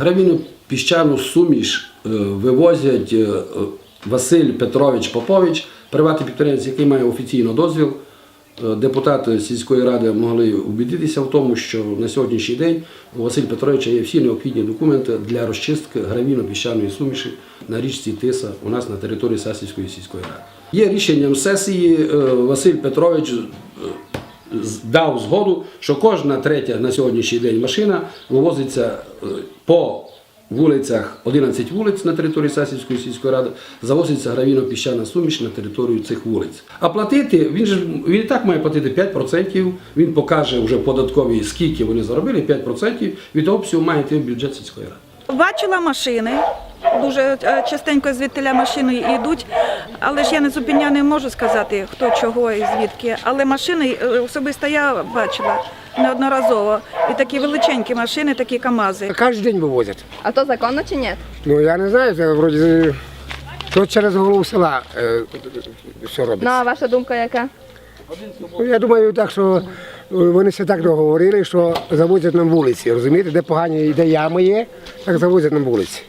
Гравійну піщану суміш е, вивозять е, Василь Петрович Попович, приватний підприємець, який має офіційно дозвіл. Е, Депутати сільської ради могли убідитися в тому, що на сьогоднішній день у Василь Петровича є всі необхідні документи для розчистки гравійно-піщаної суміші на річці Тиса у нас на території Сасівської сільської ради. Є рішенням сесії Василь Петрович дав згоду, що кожна третя на сьогоднішній день машина вивозиться е, по вулицях, 11 вулиць на території Сасівської сільської ради, завозиться гравійно-піщана суміш на територію цих вулиць. А платити, він же він і так має платити 5%, він покаже вже податкові, скільки вони заробили, 5% від обсягу має йти в бюджет сільської ради. Бачила машини. Дуже е, частенько звідтиля машини йдуть, але ж я не зупиня не можу сказати, хто чого і звідки. Але машини е, особисто я бачила неодноразово. І такі величенькі машини, такі КАМАЗи. Кожен день вивозять. А то законно чи ні? Ну я не знаю, це вроді то через голову села е, все Ну а ваша думка яка? Ну, я думаю, так що е, вони все так договорили, що завозять нам вулиці. Розумієте, де погані, де ями є, так завозять нам вулиці.